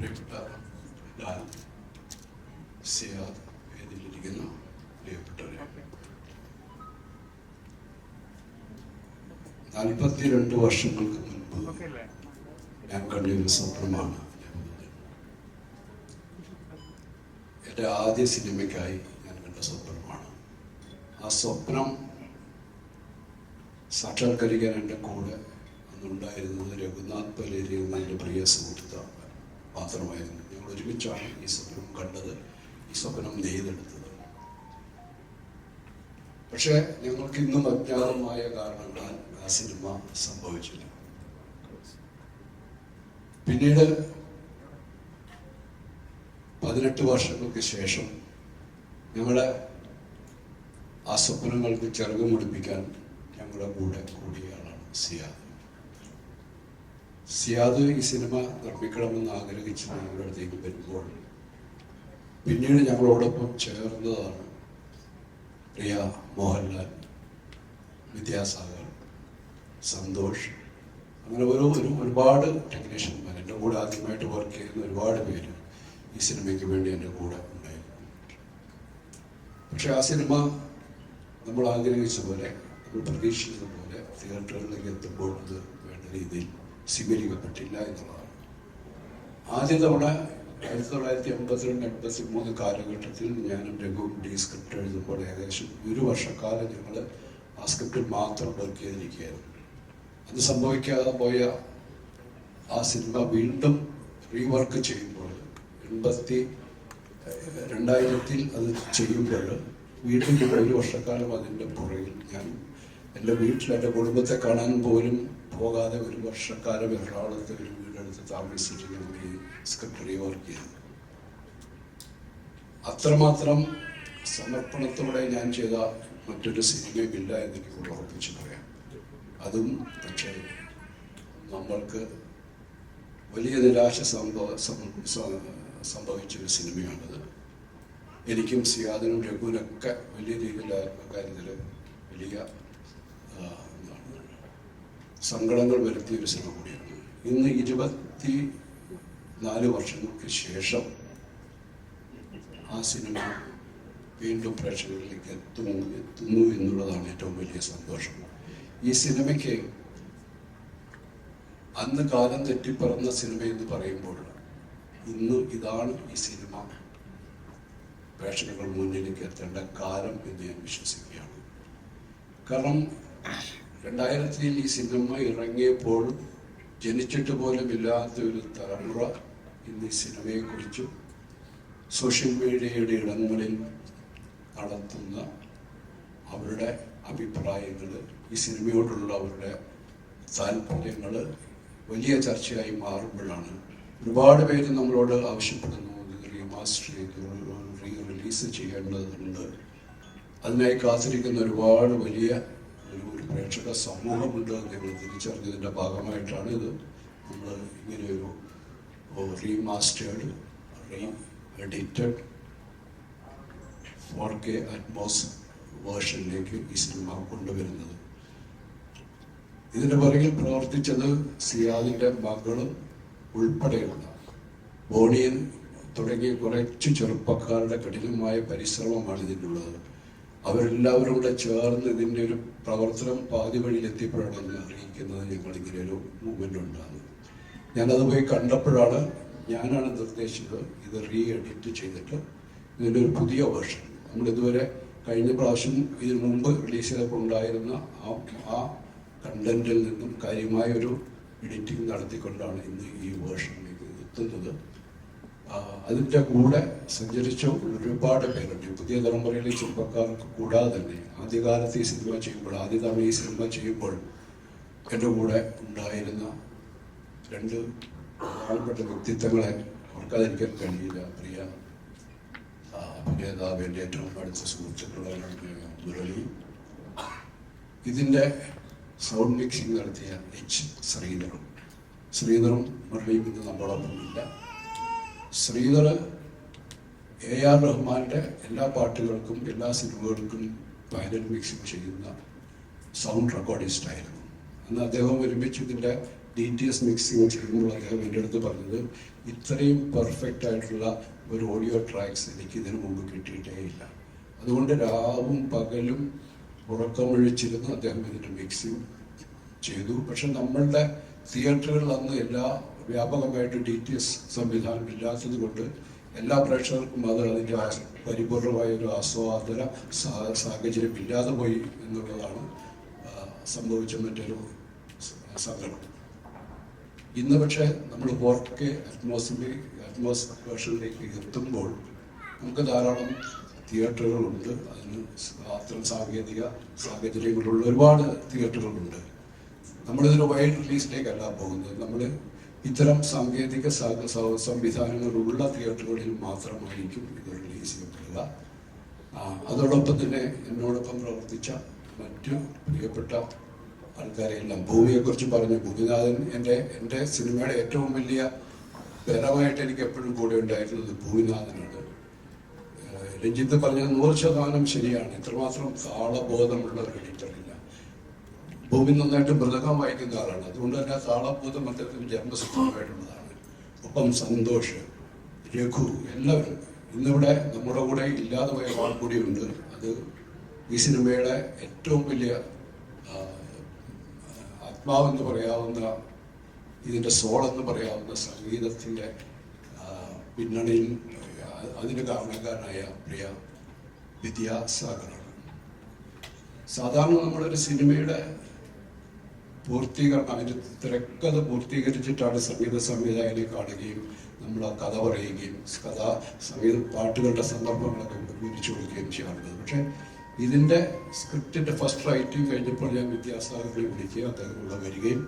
പ്രിയപ്പെട്ട ലാൽ പ്രിയപ്പെട്ടവരെ നാൽപ്പത്തിരണ്ട് വർഷങ്ങൾക്ക് മുൻപ് ഞാൻ കണ്ടൊരു സ്വപ്നമാണ് എന്റെ ആദ്യ സിനിമയ്ക്കായി ഞാൻ കണ്ട സ്വപ്നമാണ്. ആ സ്വപ്നം സാക്ഷാത്കരിക്കാൻ എന്റെ കൂടെ അന്നുണ്ടായിരുന്നത് രഘുനാഥ് പലേരി എന്ന എന്റെ പ്രിയ സുഹൃത്ത് മാത്രമായിരുന്നു. ഞങ്ങൾ ഒരുമിച്ചാണ് ഈ സ്വപ്നം കണ്ടത്. ഈ സ്വപ്നം നെയ്തെടുത്തത് പക്ഷേ ഞങ്ങൾക്ക് ഇന്നും അജ്ഞാതമായ കാരണങ്ങളാൽ ആ സിനിമ സംഭവിച്ചില്ല. പിന്നീട് പതിനെട്ട് വർഷങ്ങൾക്ക് ശേഷം ഞങ്ങളെ ആ സ്വപ്നങ്ങൾക്ക് ചെറുകം മുടിപ്പിക്കാൻ ഞങ്ങളുടെ കൂടെ കൂടിയ ആളാണ് സിയാദ്. സിയാദ് ഈ സിനിമ നിർമ്മിക്കണമെന്ന് ആഗ്രഹിച്ച് ഞങ്ങളുടെ അടുത്തേക്ക് വരുമ്പോൾ പിന്നീട് ഞങ്ങളോടൊപ്പം ചേർന്നതാണ് പ്രിയ മോഹൻലാൽ വിദ്യാസാഗർ സന്തോഷ്. അങ്ങനെ ഓരോ ഒരു ഒരുപാട് ടെക്നീഷ്യന്മാർ എന്റെ കൂടെ ആദ്യമായിട്ട് വർക്ക് ചെയ്യുന്ന ഒരുപാട് പേര് ഈ സിനിമയ്ക്ക് വേണ്ടി എന്റെ കൂടെ ഉണ്ടായിരുന്നു. പക്ഷെ ആ സിനിമ നമ്മൾ ആഗ്രഹിച്ച പോലെ നമ്മൾ പ്രതീക്ഷിച്ചത് പോലെ തിയേറ്ററുകളിലേക്ക് എത്തുമ്പോൾ അത് വേണ്ട രീതിയിൽ സ്വീകരിക്കപ്പെട്ടില്ല എന്നുള്ളതാണ്. ആദ്യ തവണ ആയിരത്തി തൊള്ളായിരത്തി എൺപത്തിരണ്ട് എൺപത്തി മൂന്ന് കാലഘട്ടത്തിൽ ഞാനും രഘുവും ഡി സ്ക്രിപ്റ്റ് എഴുതുമ്പോൾ ഏകദേശം ഒരു വർഷക്കാലം ഞങ്ങൾ ആ സ്ക്രിപ്റ്റിൽ മാത്രം വർക്ക് ചെയ്തിരിക്കുകയായിരുന്നു. അത് സംഭവിക്കാതെ പോയ ആ സിനിമ വീണ്ടും റീവർക്ക് ചെയ്യുമ്പോൾ എൺപത്തി രണ്ടായിരത്തിൽ അത് ചെയ്യുമ്പോൾ വീണ്ടും ഒരു വർഷക്കാലം അതിന്റെ പുറകിൽ ഞാൻ എന്റെ വീട്ടിൽ എന്റെ കുടുംബത്തെ കാണാൻ പോലും പോകാതെ ഒരു വർഷക്കാലം എറണാകുളത്ത് ഒരു വീടെടുത്ത് താമസിച്ചിട്ട് ഞങ്ങൾ ഈ സെക്രട്ടറി വർക്ക് ചെയ്തു. അത്രമാത്രം സമർപ്പണത്തോടെ ഞാൻ ചെയ്ത മറ്റൊരു സിനിമയുമില്ല എന്ന് എനിക്ക് ഉറപ്പിച്ച് പറയാം. അതും പക്ഷേ നമ്മൾക്ക് വലിയ നിരാശ സംഭവ സംഭവിച്ച ഒരു സിനിമയാണത്. എനിക്കും സിയാദിനും രഘുവിനൊക്കെ വലിയ രീതിയിൽ കാര്യത്തിൽ വലിയ സങ്കടങ്ങൾ വരുത്തിയ ഒരു സിനിമ കൂടിയാണ് ഇന്ന് ഇരുപത്തി നാല് വർഷങ്ങൾക്ക് ശേഷം ആ സിനിമ വീണ്ടും പ്രേക്ഷകരിലേക്ക് എത്തുന്നു എത്തുന്നു എന്നുള്ളതാണ് ഏറ്റവും വലിയ സന്തോഷം. ഈ സിനിമയ്ക്ക് അന്ന് കാലം തെറ്റിപ്പറന്ന സിനിമ എന്ന് പറയുമ്പോൾ ഇന്ന് ഇതാണ് ഈ സിനിമ. പ്രേക്ഷകർ മുന്നിലേക്ക് എത്തേണ്ട കാലം എന്ന് ഞാൻ വിശ്വസിക്കുകയാണ്. കാരണം രണ്ടായിരത്തിയിൽ ഈ സിനിമ ഇറങ്ങിയപ്പോൾ ജനിച്ചിട്ട് പോലും ഇല്ലാത്ത ഒരു തലമുറ ഇന്ന് ഈ സിനിമയെക്കുറിച്ചും സോഷ്യൽ മീഡിയയുടെ ഇടങ്ങളിൽ നടത്തുന്ന അവരുടെ അഭിപ്രായങ്ങൾ ഈ സിനിമയോടുള്ള അവരുടെ താല്പര്യങ്ങൾ വലിയ ചർച്ചയായി മാറുമ്പോഴാണ് ഒരുപാട് പേര് നമ്മളോട് ആവശ്യപ്പെടുന്നു റീമാസ്റ്റർ ചെയ്ത് റീ റിലീസ് ചെയ്യേണ്ടതുണ്ട്. അതിനായി കാത്തിരിക്കുന്ന ഒരുപാട് വലിയ പ്രേക്ഷക സമൂഹമുണ്ട് എന്ന് ഞങ്ങൾ തിരിച്ചറിഞ്ഞതിന്റെ ഭാഗമായിട്ടാണ് ഇത്. നമ്മൾ ഇങ്ങനെയൊരു remastered re edited four K Atmos വേർഷനിലേക്ക് ഈ സിനിമ കൊണ്ടുവരുന്നത്. ഇതിന്റെ പുറകിൽ പ്രവർത്തിച്ചത് സിയാദിന്റെ മകളും ഉൾപ്പെടെയുള്ള ബോണിയൻ തുടങ്ങിയ കുറച്ച് ചെറുപ്പക്കാരുടെ കഠിനമായ പരിശ്രമമാണ് ഇതിനുള്ളത്. അവരെല്ലാവരും കൂടെ ചേർന്ന് ഇതിന്റെ ഒരു പ്രവർത്തനം പാതി വഴിയിൽ എത്തിയപ്പോഴാണ് എന്നെ അറിയിക്കുന്നത് ഞങ്ങൾ ഇങ്ങനെ ഒരു മൂവ്മെന്റ് ഉണ്ടാകുന്നത്. ഞാനത് പോയി കണ്ടപ്പോഴാണ് ഞാനാണ് നിർദ്ദേശിച്ചത് ഇത് റീ എഡിറ്റ് ചെയ്തിട്ട് ഇതിന്റെ ഒരു പുതിയ വേർഷൻ നമ്മൾ ഇതുവരെ കഴിഞ്ഞ പ്രാവശ്യം ഇതിനു മുമ്പ് റിലീസ് ചെയ്തപ്പോൾ ഉണ്ടായിരുന്ന ആ ആ കണ്ടന്റിൽ നിന്നും കാര്യമായ ഒരു എഡിറ്റിംഗ് നടത്തിക്കൊണ്ടാണ് ഇന്ന് ഈ വേർഷനിലേക്ക് എത്തുന്നത്. അതിന്റെ കൂടെ സഞ്ചരിച്ച ഒരുപാട് പേരുണ്ട്. പുതിയ തലമുറയിലെ ചെറുപ്പക്കാർക്ക് കൂടാതെ തന്നെ ആദ്യകാലത്ത് ഈ സിനിമ ചെയ്യുമ്പോൾ ആദ്യ തവണ ഈ സിനിമ ചെയ്യുമ്പോൾ എന്റെ കൂടെ ഉണ്ടായിരുന്ന രണ്ട് പ്രധാനപ്പെട്ട വ്യക്തിത്വങ്ങളെ അവർക്കതിരിക്കാൻ കഴിയില്ല. പ്രിയ അഭിനേതാവ് എന്റെ ഏറ്റവും അടുത്ത സുഹൃത്തുക്കളാണ് മുരളി. ഇതിന്റെ സൗണ്ട് മിക്സിംഗ് നടത്തിയ എച്ച് ശ്രീധറും ശ്രീധറും മുരളിയും ഇന്ന് നമ്മളൊന്നുമില്ല ഇല്ല. ശ്രീധർ എ ആർ റഹ്മാന്റെ എല്ലാ പാട്ടുകൾക്കും എല്ലാ സിനിമകൾക്കും വയലൻ മിക്സിംഗ് ചെയ്യുന്ന സൗണ്ട് റെക്കോർഡിസ്റ്റ് ആയിരുന്നു അന്ന് അദ്ദേഹം ഒരുമിച്ച് ഇതിന്റെ ഡി ടി എസ് മിക്സിങ് ചെയ്യുമ്പോൾ അദ്ദേഹം എന്റെ അടുത്ത് പറഞ്ഞത് ഇത്രയും പെർഫെക്റ്റ് ആയിട്ടുള്ള ഒരു ഓഡിയോ ട്രാക്സ് എനിക്ക് ഇതിനു മുമ്പ് കിട്ടിയിട്ടേ ഇല്ല. അതുകൊണ്ട് രാവും പകലും ഉറക്കമൊഴിച്ചിരുന്ന് അദ്ദേഹം ഇതിന്റെ മിക്സിങ് ചെയ്തു. പക്ഷെ നമ്മളുടെ തിയേറ്ററുകളിൽ അന്ന് എല്ലാ വ്യാപകമായിട്ട് ഡി ടി എസ് സംവിധാനം ഇല്ലാത്തത് കൊണ്ട് എല്ലാ പ്രേക്ഷകർക്കും അത് അതിന്റെ പരിപൂർണമായ ഒരു ആസ്വാദന സാഹചര്യം ഇല്ലാതെ പോയി എന്നുള്ളതാണ് സംഭവിച്ച മറ്റൊരു സങ്കടം ഇന്ന് പക്ഷേ നമ്മൾ ഫോർ കെ അറ്റ്മോസ്ഫിയർ അറ്റ്മോസ് വേർഷനിലേക്ക് എത്തുമ്പോൾ നമുക്ക് ധാരാളം തിയേറ്ററുകളുണ്ട്. അതിന് അത്തരം സാങ്കേതിക സാഹചര്യങ്ങളുള്ള ഒരുപാട് തിയേറ്ററുകളുണ്ട്. നമ്മളിതൊരു വൈഡ് റിലീസിലേക്കല്ല പോകുന്നത്. നമ്മൾ ഇത്തരം സാങ്കേതിക സംവിധാനങ്ങളുള്ള തിയേറ്ററുകളിൽ മാത്രമായിരിക്കും ഇത് റിലീസ് ചെയ്യപ്പെടുക. അതോടൊപ്പം തന്നെ എന്നോടൊപ്പം പ്രവർത്തിച്ച മറ്റു പ്രിയപ്പെട്ട ആൾക്കാരെല്ലാം ഭൂമിയെക്കുറിച്ച് പറഞ്ഞു ഭൂമിനാഥൻ എന്റെ എന്റെ സിനിമയുടെ ഏറ്റവും വലിയ ബലമായിട്ട് എനിക്ക് എപ്പോഴും കൂടെ ഉണ്ടായിരുന്നത് ഭൂമിനാഥനാണ്. രഞ്ജിത്ത് പറഞ്ഞത് നൂറ് ശതമാനം ശരിയാണ്. ഇത്രമാത്രം താളബോധമുള്ള ഒരു എഡിറ്ററില്ല ഭൂമി നന്നായിട്ട് മൃതകം വായിക്കുന്ന ആളാണ്. അതുകൊണ്ട് തന്നെ താളബോധം അദ്ദേഹത്തിന് ജന്മസിദ്ധമായിട്ടുള്ളതാണ് ഒപ്പം സന്തോഷ് രഘു എല്ലാവരും ഇന്നിവിടെ നമ്മുടെ കൂടെ ഇല്ലാതെ പോയ ആൾ കൂടിയുണ്ട്. അത് ഈ സിനിമയുടെ ഏറ്റവും വലിയ ആത്മാവെന്ന് പറയാവുന്ന ഇതിന്റെ സോളെന്ന് പറയാവുന്ന സംഗീതത്തിന്റെ പിന്നണിയിൽ അതിന് കാരണക്കാരനായ പ്രിയ വിദ്യാസാഗറാണ്. സാധാരണ നമ്മളൊരു സിനിമയുടെ പൂർത്തീകരണം അതിന്റെ തിരക്കഥ പൂർത്തീകരിച്ചിട്ടാണ് സംഗീത സംവിധായകനെ കാണുകയും നമ്മൾ ആ കഥ പറയുകയും കഥ സംഗീത പാട്ടുകളുടെ സന്ദർഭങ്ങളൊക്കെ വിവരിച്ചു കൊടുക്കുകയും ചെയ്യാറുള്ളത്. പക്ഷേ ഇതിന്റെ സ്ക്രിപ്റ്റിന്റെ ഫസ്റ്റ് റൈറ്റിംഗ് കഴിഞ്ഞപ്പോൾ ഞാൻ വിദ്യാസാഗറിനെ വിളിക്കുക അദ്ദേഹം കൂടെ വരികയും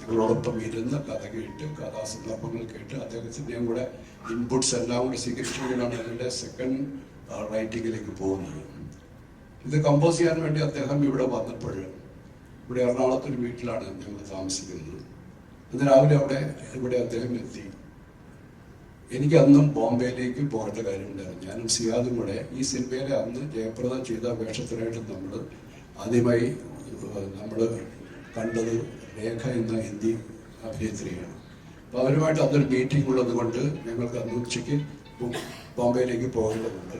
ഞങ്ങളോടൊപ്പം ഇരുന്ന് കഥ കേട്ട് കഥാസന്ദർഭങ്ങൾ കേട്ട് അദ്ദേഹത്തിന്റെയും കൂടെ ഇൻപുട്സ് എല്ലാം കൂടെ സ്വീകരിച്ചുകൊണ്ടാണ് അതിന്റെ സെക്കൻഡ് റൈറ്റിങ്ങിലേക്ക് പോകുന്നത്. ഇത് കമ്പോസ് ചെയ്യാൻ വേണ്ടി അദ്ദേഹം ഇവിടെ വന്നപ്പോൾ ഇവിടെ എറണാകുളത്തൊരു വീട്ടിലാണ് ഞങ്ങൾ താമസിക്കുന്നത്. അന്ന് രാവിലെ അവിടെ ഇവിടെ അദ്ദേഹം എത്തി. എനിക്ക് അന്നും ബോംബെയിലേക്ക് പോകേണ്ട കാര്യമുണ്ടായിരുന്നു. ഞാനും സിയാദും കൂടെ ഈ സിനിമയിലെ അന്ന് ജയപ്രദം ചെയ്ത വേഷത്തിനായിട്ട് നമ്മൾ ആദ്യമായി നമ്മൾ കണ്ടത് രേഖ എന്ന ഹിന്ദി അഭിനേത്രിയാണ്. അപ്പോൾ അവരുമായിട്ട് അന്നൊരു മീറ്റിംഗ് ഉള്ളത് കൊണ്ട് ഞങ്ങൾക്ക് അന്ന് ഉച്ചയ്ക്ക് ബോംബെയിലേക്ക് പോകേണ്ടതുണ്ട്.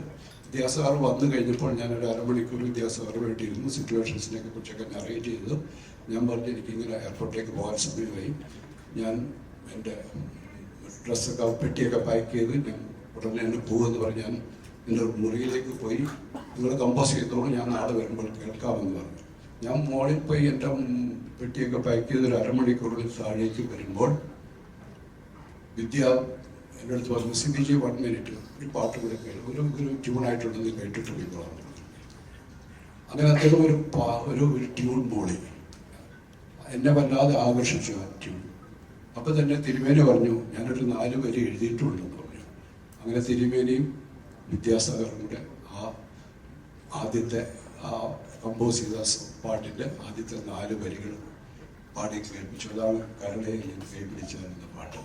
വിദ്യാസാഗർ വന്നു കഴിഞ്ഞപ്പോൾ ഞാൻ ഒരു അരമണിക്കൂർ വിദ്യാസാറ് വേണ്ടിയിരുന്നു സിറ്റുവേഷൻസിനെ കുറിച്ചൊക്കെ നറേറ്റ് ചെയ്തു. ഞാൻ പറഞ്ഞു എനിക്കിങ്ങനെ എയർപോർട്ടിലേക്ക് പോകാൻ സമയമായി. ഞാൻ എന്റെ ഡ്രസ്സൊക്കെ പെട്ടിയൊക്കെ പാക്ക് ചെയ്ത് ഞാൻ ഉടനെ തന്നെ പോകുമെന്ന് പറഞ്ഞ് ഞാൻ എന്റെ മുറിയിലേക്ക് പോയി. നിങ്ങൾ കമ്പോസ് ചെയ്തോളൂ ഞാൻ നാളെ വരുമ്പോൾ കേൾക്കാമെന്ന് പറഞ്ഞു. ഞാൻ മോളിൽ പോയി എന്റെ പെട്ടിയൊക്കെ പാക്ക് ചെയ്ത് ഒരു അരമണിക്കൂറിൽ താഴേക്ക് വരുമ്പോൾ വിദ്യ എന്റെ അടുത്ത് പറഞ്ഞു C B G one minute ഒരു പാട്ട് കൂടെ ഒരു ഒരു ട്യൂണായിട്ടുണ്ടെന്ന് കേട്ടിട്ട് പോയി പറഞ്ഞു. അങ്ങനെ അദ്ദേഹം ഒരു ഒരു ഒരു ട്യൂൺ മോളി. എന്നെ വല്ലാതെ ആകർഷിച്ചു ആ ട്യൂൺ അപ്പം തന്നെ തിരുമേനി പറഞ്ഞു ഞാനൊരു നാല് വരി എഴുതിയിട്ടുണ്ടെന്ന് പറഞ്ഞു. അങ്ങനെ തിരുമേനിയും വിദ്യാസാഗറും കൂടെ ആ ആദ്യത്തെ ആ കമ്പോസ് ചെയ്ത പാട്ടിന്റെ ആദ്യത്തെ നാല് വരികൾ പാടി കേൾപ്പിച്ചു. അതാണ് കരളയിൽ കൈ കൈപിടിച്ച എന്ന പാട്ട്.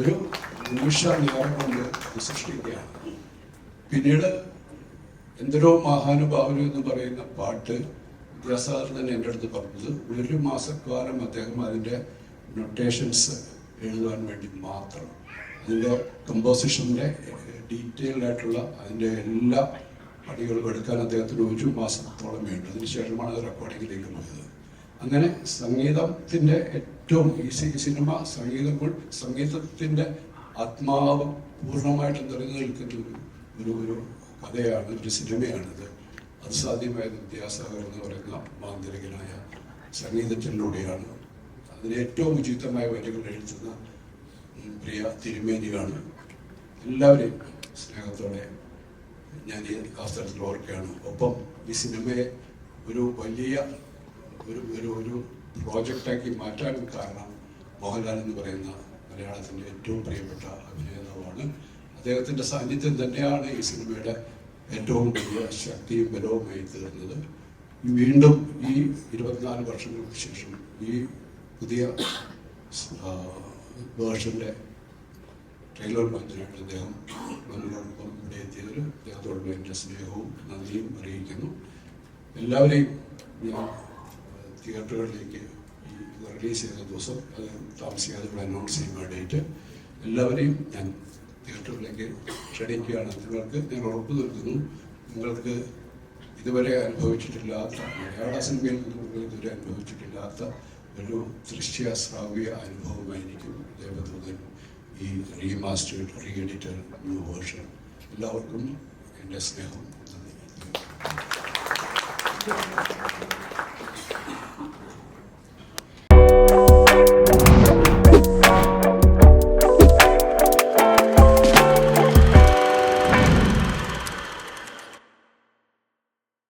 ഒരു നിമിഷ നേരം കൊണ്ട് സൃഷ്ടിക്കുകയാണ് പിന്നീട് എന്തൊരോ മഹാനുഭാവനം എന്ന് പറയുന്ന പാട്ട് വിദ്യാസാഗരൻ എന്റെ അടുത്ത് പറഞ്ഞത്. ഒരു മാസക്കാലം അദ്ദേഹം അതിന്റെ നൊട്ടേഷൻസ് എഴുതാൻ വേണ്ടി മാത്രം. അതിന്റെ കമ്പോസിഷന്റെ ഡീറ്റെയിൽഡ് ആയിട്ടുള്ള അതിന്റെ എല്ലാ പണികളും എടുക്കാൻ അദ്ദേഹത്തിന് ഒരു മാസത്തോളം വേണ്ടു. അതിനുശേഷമാണ് അത് റെക്കോർഡിങ്ങിലേക്ക് പോയത്. അങ്ങനെ സംഗീതത്തിന്റെ ഏറ്റവും ഈ സിനിമ സംഗീതം സംഗീതത്തിന്റെ ആത്മാവ് പൂർണമായിട്ട് നിറഞ്ഞു നിൽക്കുന്ന ഒരു ഒരു ഒരു കഥയാണ് ഒരു സിനിമയാണിത്. അത് സാധ്യമായത് വിദ്യാസാഗർ എന്ന് പറയുന്ന മാന്ത്രികനായ സംഗീതത്തിലൂടെയാണ്. അതിന് ഏറ്റവും ഉചിതമായ വരികൾ എഴുതുന്ന പ്രിയ തിരുമേനിയാണ്. എല്ലാവരെയും സ്നേഹത്തോടെ ഞാൻ ഈ അവസരത്തിൽ ഓർക്കുകയാണ്. ഒപ്പം ഈ സിനിമയെ ഒരു വലിയ ഒരു ഒരു ഒരു പ്രോജക്റ്റാക്കി മാറ്റാനും കാരണം മോഹൻലാൽ എന്ന് പറയുന്ന മലയാളത്തിന്റെ ഏറ്റവും പ്രിയപ്പെട്ട അഭിനേതാവാണ്. അദ്ദേഹത്തിന്റെ സാന്നിധ്യം തന്നെയാണ് ഈ സിനിമയുടെ ഏറ്റവും വലിയ ശക്തിയും ബലവുമായി തീർന്നത്. വീണ്ടും ഈ ഇരുപത്തിനാല് വർഷങ്ങൾക്ക് ശേഷം ഈ പുതിയ വേർഷന്റെ ട്രെയിലർ ലോഞ്ചിനായിട്ട് അദ്ദേഹം നമ്മളോടൊപ്പം ഇവിടെ എത്തിയതിൽ അദ്ദേഹത്തോടുള്ള എന്റെ സ്നേഹവും നന്ദിയും അറിയിക്കുന്നു. എല്ലാവരെയും ഞാൻ തിയേറ്ററുകളിലേക്ക് റിലീസ് ചെയ്ത ദിവസം അത് താമസിക്കാതെ ഇവിടെ അനൗൺസ് ചെയ്യുന്ന ഡേറ്റ് എല്ലാവരെയും ഞാൻ തിയേറ്ററിലേക്ക് ക്ഷണിക്കുകയാണ്. നിങ്ങൾക്ക് ഞാൻ ഉറപ്പ് നൽകുന്നു. നിങ്ങൾക്ക് ഇതുവരെ അനുഭവിച്ചിട്ടില്ലാത്ത മലയാള സിനിമയിൽ നിങ്ങൾ ഇതുവരെ അനുഭവിച്ചിട്ടില്ലാത്ത ഒരു ദൃശ്യ ശ്രാവ്യ അനുഭവമായിരിക്കും. ദേവദൂതൻ ഈ remastered re editor new version എല്ലാവർക്കും എന്റെ സ്നേഹം. നന്ദി.